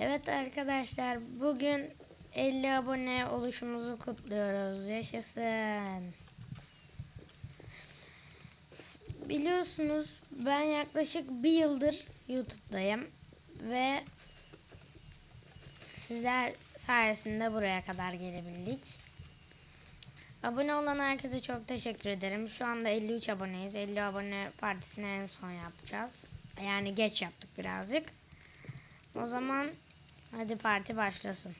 Evet arkadaşlar bugün 50 abone oluşumuzu kutluyoruz. Yaşasın. Biliyorsunuz ben yaklaşık bir yıldır YouTube'dayım ve sizler sayesinde buraya kadar gelebildik. Abone olan herkese çok teşekkür ederim. Şu anda 53 aboneyiz. 50 abone partisini en son yapacağız. Yani geç yaptık birazcık. O zaman hadi parti başlasın.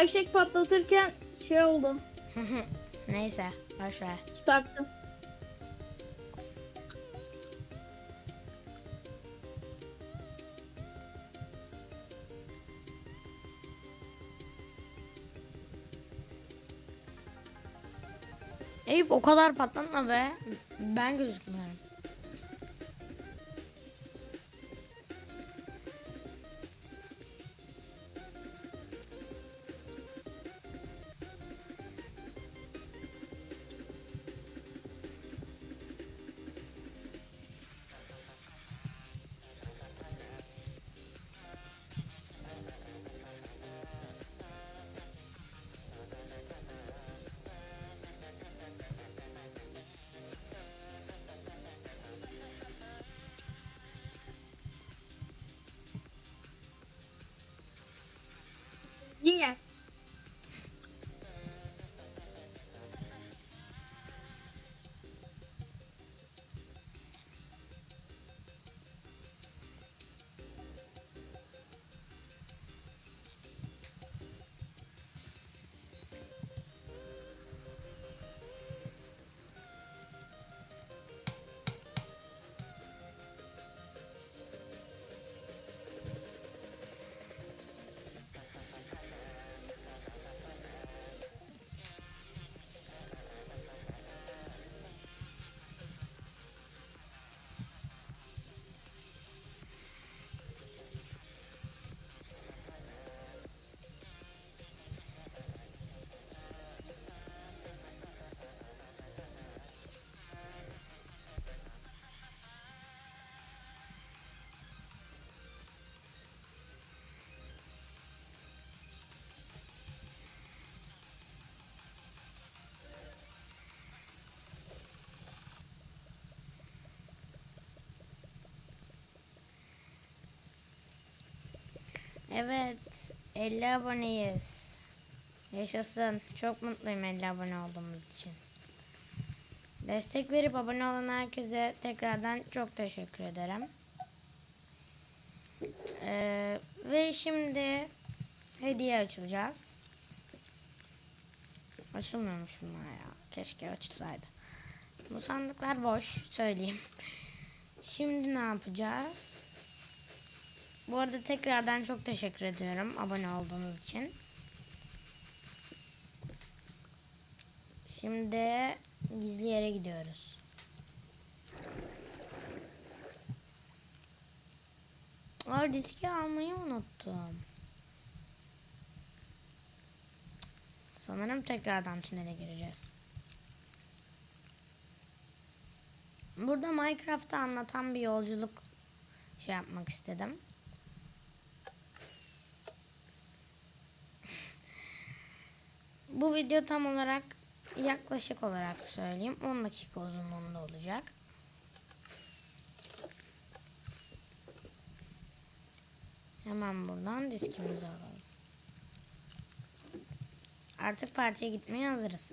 Fişek patlatırken şey oldu. Neyse boş ver. Çıkarttım. Eyüp o kadar patlatma be. Ben gözükmüyorum. 今年 Evet 50 aboneyiz. Yaşasın. Çok mutluyum 50 abone olduğumuz için. Destek verip abone olan herkese tekrardan çok teşekkür ederim. Ee, ve şimdi hediye açacağız. Açılmıyormuş bunlar ya. Keşke açılsaydı. Bu sandıklar boş söyleyeyim. Şimdi ne yapacağız? Bu arada tekrardan çok teşekkür ediyorum abone olduğunuz için. Şimdi gizli yere gidiyoruz. Aa diski almayı unuttum. Sanırım tekrardan tünele gireceğiz. Burada Minecraft'ı anlatan bir yolculuk şey yapmak istedim. Bu video tam olarak yaklaşık olarak söyleyeyim 10 dakika uzunluğunda olacak. Hemen buradan diskimizi alalım. Artık partiye gitmeye hazırız.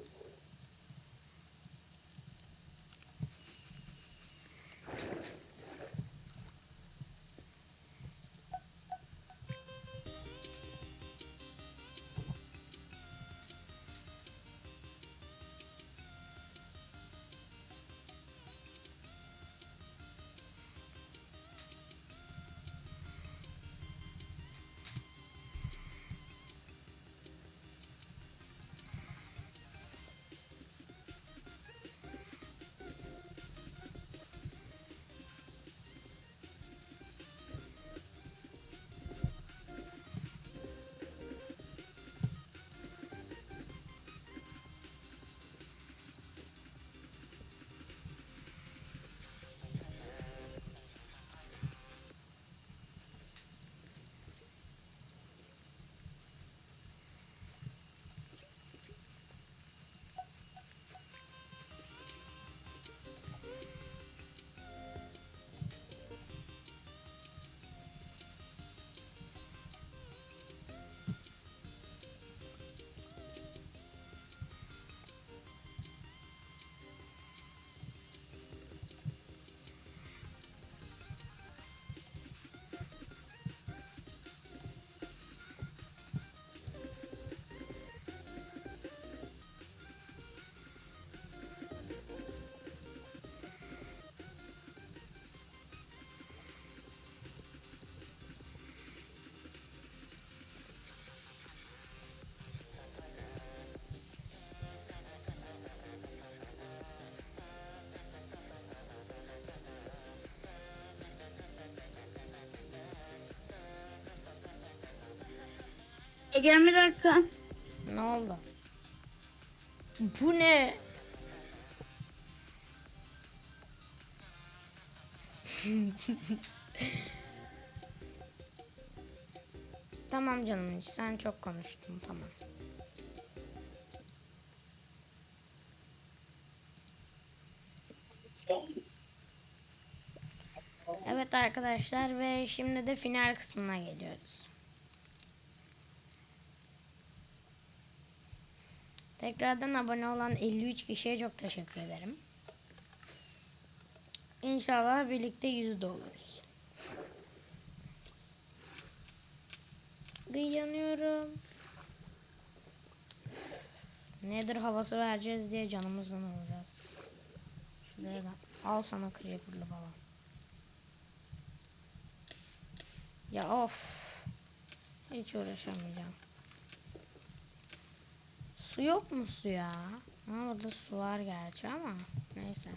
Egen bir dakika. Ne oldu? Bu ne? tamam canım sen çok konuştun tamam. Evet arkadaşlar ve şimdi de final kısmına geliyoruz. Tekrardan abone olan 53 kişiye çok teşekkür ederim. İnşallah birlikte yüzde oluruz. Yanıyorum. Nedir havası vereceğiz diye canımızdan olacağız. Şuraya da al sana creeper'lı falan. Ya of. Hiç uğraşamayacağım. Su yok mu su ya? Ha, burada su var gerçi ama neyse.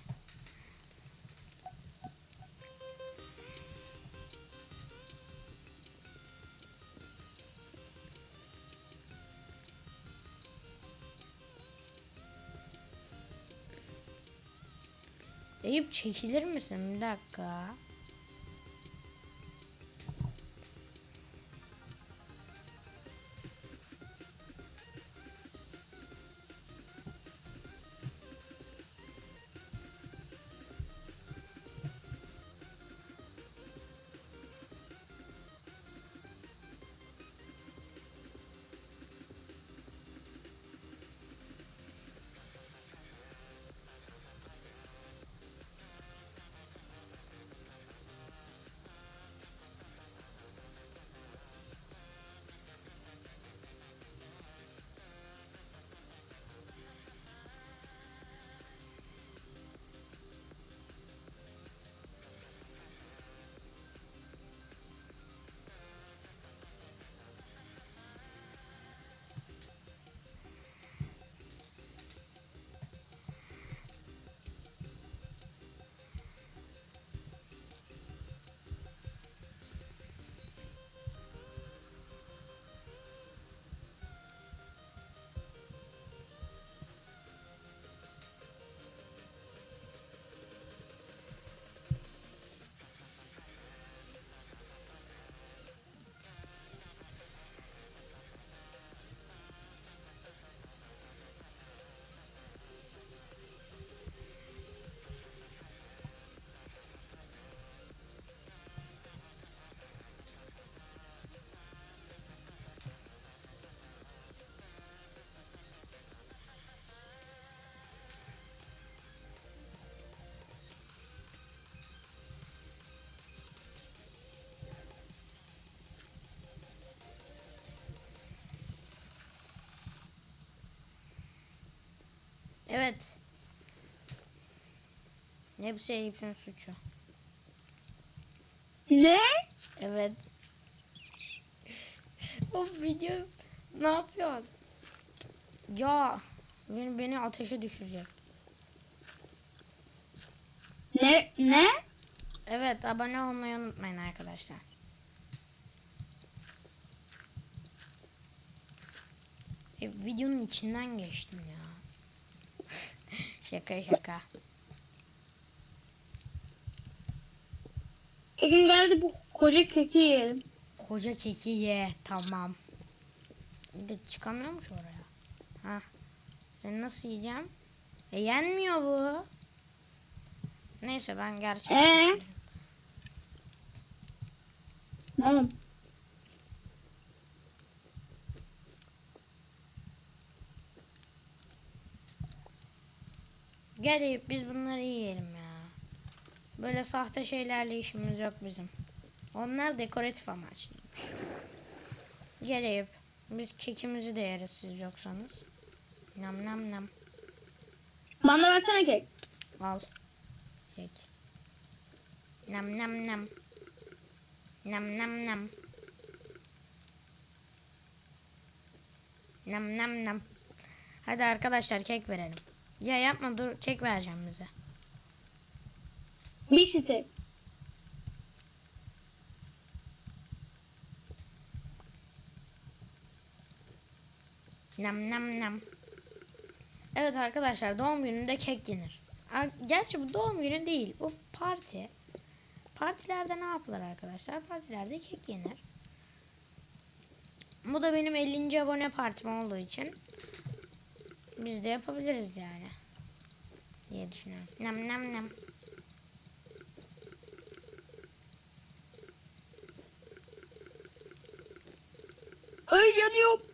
Eyüp çekilir misin? Bir dakika. Evet. Hepsi Eyüp'ün suçu. Ne? Evet. o video ne yapıyor? Ya beni, beni ateşe düşürecek. Ne? Ne? Evet abone olmayı unutmayın arkadaşlar. E, videonun içinden geçtim ya. Şaka şaka. Egen geldi bu koca keki yiyelim. Koca keki ye tamam. De çıkamıyormuş oraya. Ha. Seni nasıl yiyeceğim? E yenmiyor bu. Neyse ben gerçekten. Ee? Oğlum. Gel Eyüp biz bunları yiyelim ya. Böyle sahte şeylerle işimiz yok bizim. Onlar dekoratif amaçlıymış. Gel Eyüp. Biz kekimizi de yeriz siz yoksanız. Nam nam nam. Bana versene kek. Al. Kek. Nam nam nam. Nam nam nam. Nam nam nam. Hadi arkadaşlar kek verelim. Ya yapma dur kek vereceğim bize. Bir site. Nam nam nam. Evet arkadaşlar doğum gününde kek yenir. Gerçi bu doğum günü değil. Bu parti. Partilerde ne yapılır arkadaşlar? Partilerde kek yenir. Bu da benim 50. abone partim olduğu için biz de yapabiliriz yani. Diye düşünüyorum. Nam nam nam. Ay yanıyorum.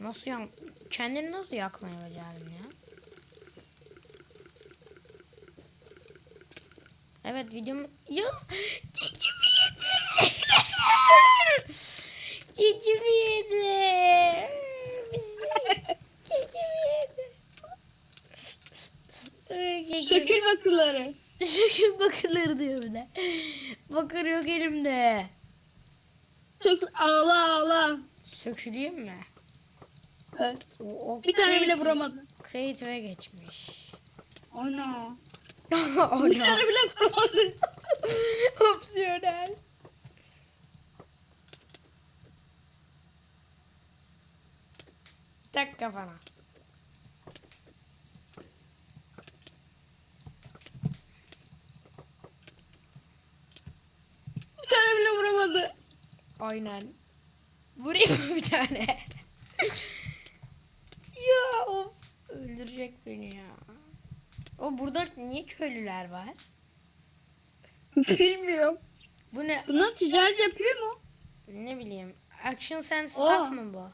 Nasıl yan kendini nasıl yakmaya becerdin ya? Evet videomu ya kekimi yedi. kekimi yedi. Bizi kekimi yedi. Sökül bakırları. Sökül bakılır diyor bir de. Bakır yok elimde. Sökül ağla ağla. Söküleyim mi? Evet. O, o Bir tane bile creative- vuramadı. Creative'e geçmiş. Ana. oh Bir tane bile vuramadı. Opsiyonel. Tak kafana. Bir tane bile vuramadı. Aynen. Vurayım mı bir tane? ya of. Öldürecek beni ya. O burada niye köylüler var? Bilmiyorum. Bu ne? Bunlar ticaret yapıyor mu? Ne bileyim. Action Sense Staff Oo. mı bu?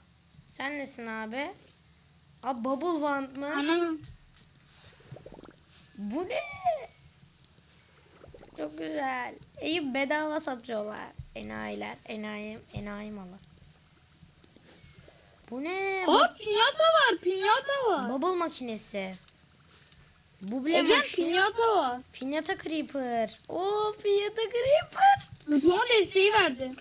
Sen nesin abi? Abi Bubble Wand mı? Ana. Bu ne? Çok güzel. İyi bedava satıyorlar. Enayiler. Enayi, enayi malı. Bu ne? Aa pinyata var. Pinyata var. Bubble makinesi. Bu bile Egen maşin. pinyata var. Pinyata Creeper. Oo Pinyata Creeper. Zıplama desteği verdi.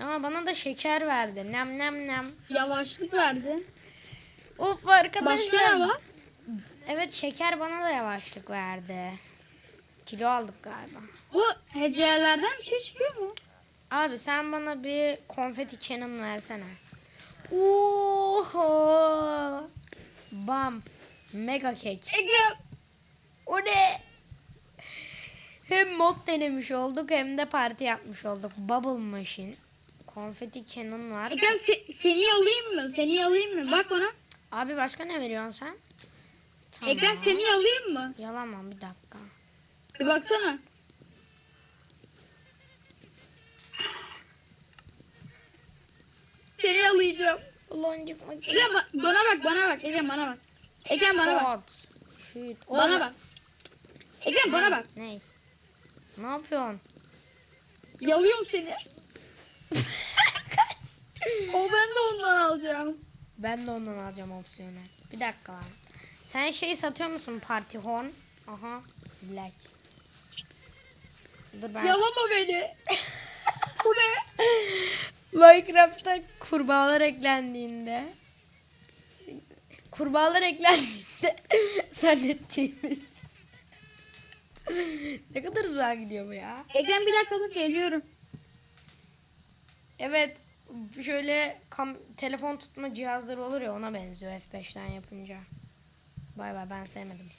Ama bana da şeker verdi. Nem nem nem. Yavaşlık verdi. Of arkadaşlar. Başka ne var? Evet şeker bana da yavaşlık verdi. Kilo aldık galiba. Bu hediyelerden bir şey çıkıyor mu? Abi sen bana bir konfeti cannon versene. Oho. Bam. Mega kek. Ekrem. O ne? Hem mod denemiş olduk hem de parti yapmış olduk. Bubble machine. Konfeti cannon var. Ekrem se- seni alayım mı? Seni alayım mı? Bak bana. Abi başka ne veriyorsun sen? Tamam. Ekrem seni alayım mı? Yalamam bir dakika. Bir baksana. Seni alayacağım. Loncuk. Ekrem ba- bana bak bana bak. Ekrem bana bak. Ekrem bana bak. Shoot. Bana bak. Ekrem bana bak. Ne? Ne yapıyorsun? Yalıyorum seni. O ben de ondan alacağım. Ben de ondan alacağım opsiyonel. Bir dakika lan. Sen şey satıyor musun party horn? Aha. Black. Dur ben. Yalama beni. Bu ne? Minecraft'ta kurbağalar eklendiğinde kurbağalar eklendiğinde zannettiğimiz ne kadar uzağa gidiyor bu ya. Ekrem bir dakika dur geliyorum. Evet şöyle kam- telefon tutma cihazları olur ya ona benziyor F5'ten yapınca. Bay bay ben sevmedim.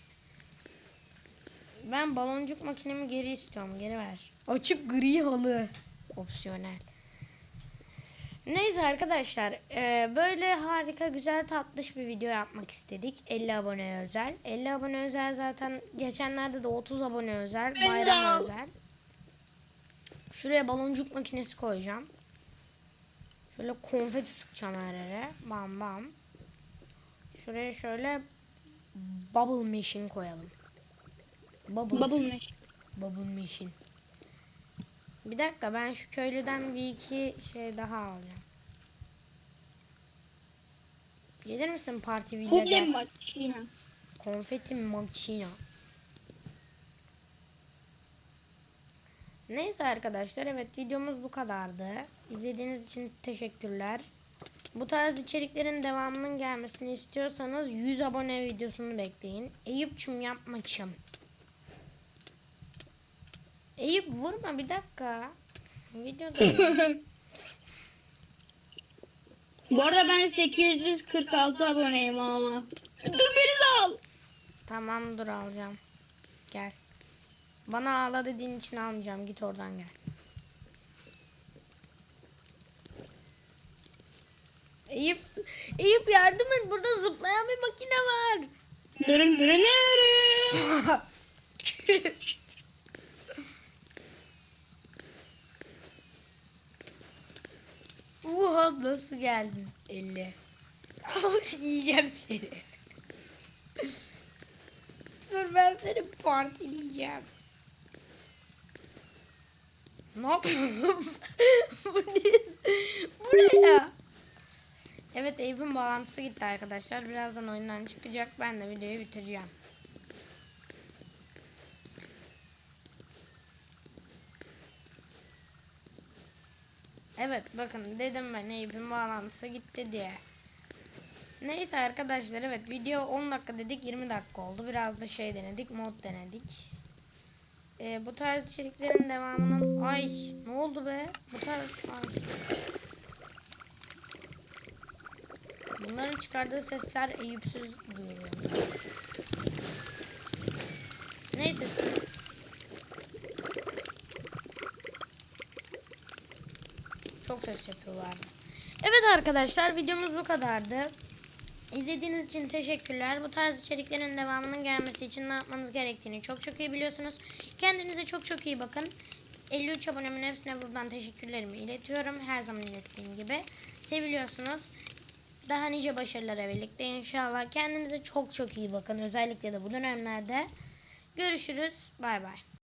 Ben baloncuk makinemi geri istiyorum geri ver. Açık gri halı. Opsiyonel. Neyse arkadaşlar e, böyle harika güzel tatlış bir video yapmak istedik 50 abone özel 50 abone özel zaten geçenlerde de 30 abone özel bayram özel Şuraya baloncuk makinesi koyacağım Şöyle konfeti sıkacağım her yere bam bam Şuraya şöyle bubble machine koyalım Bubble, Bubble ne? Bubble machine bir dakika ben şu köylüden bir iki şey daha alacağım. Gelir misin parti Problem villada? var. Yine. Konfeti makina. Neyse arkadaşlar evet videomuz bu kadardı. İzlediğiniz için teşekkürler. Bu tarz içeriklerin devamının gelmesini istiyorsanız 100 abone videosunu bekleyin. Eyüp'çüm yapmaçım. Eyüp vurma bir dakika. Videoda Bu arada ben 846 aboneyim ama. Dur beni de al. Tamam dur alacağım. Gel. Bana ağla dediğin için almayacağım. Git oradan gel. Eyüp, Eyüp yardım et. Burada zıplayan bir makine var. Nırın nırın nırın. Oha nasıl geldin? 50. Yiyeceğim seni. Dur ben seni partileyeceğim. Ne yapıyorum? Bu ne? Buraya. Evet Eyüp'ün bağlantısı gitti arkadaşlar. Birazdan oyundan çıkacak. Ben de videoyu bitireceğim. Evet bakın dedim ben Eyüp'ün bağlantısı gitti diye. Neyse arkadaşlar evet video 10 dakika dedik 20 dakika oldu. Biraz da şey denedik mod denedik. Ee, bu tarz içeriklerin devamının ay ne oldu be? Bu tarz ay. Bunların çıkardığı sesler Eyüpsüz duyuluyor. Neyse Çok ses yapıyorlardı. Evet arkadaşlar videomuz bu kadardı. İzlediğiniz için teşekkürler. Bu tarz içeriklerin devamının gelmesi için ne yapmanız gerektiğini çok çok iyi biliyorsunuz. Kendinize çok çok iyi bakın. 53 abonemin hepsine buradan teşekkürlerimi iletiyorum. Her zaman ilettiğim gibi. Seviliyorsunuz. Daha nice başarılara birlikte inşallah. Kendinize çok çok iyi bakın. Özellikle de bu dönemlerde. Görüşürüz. Bay bay.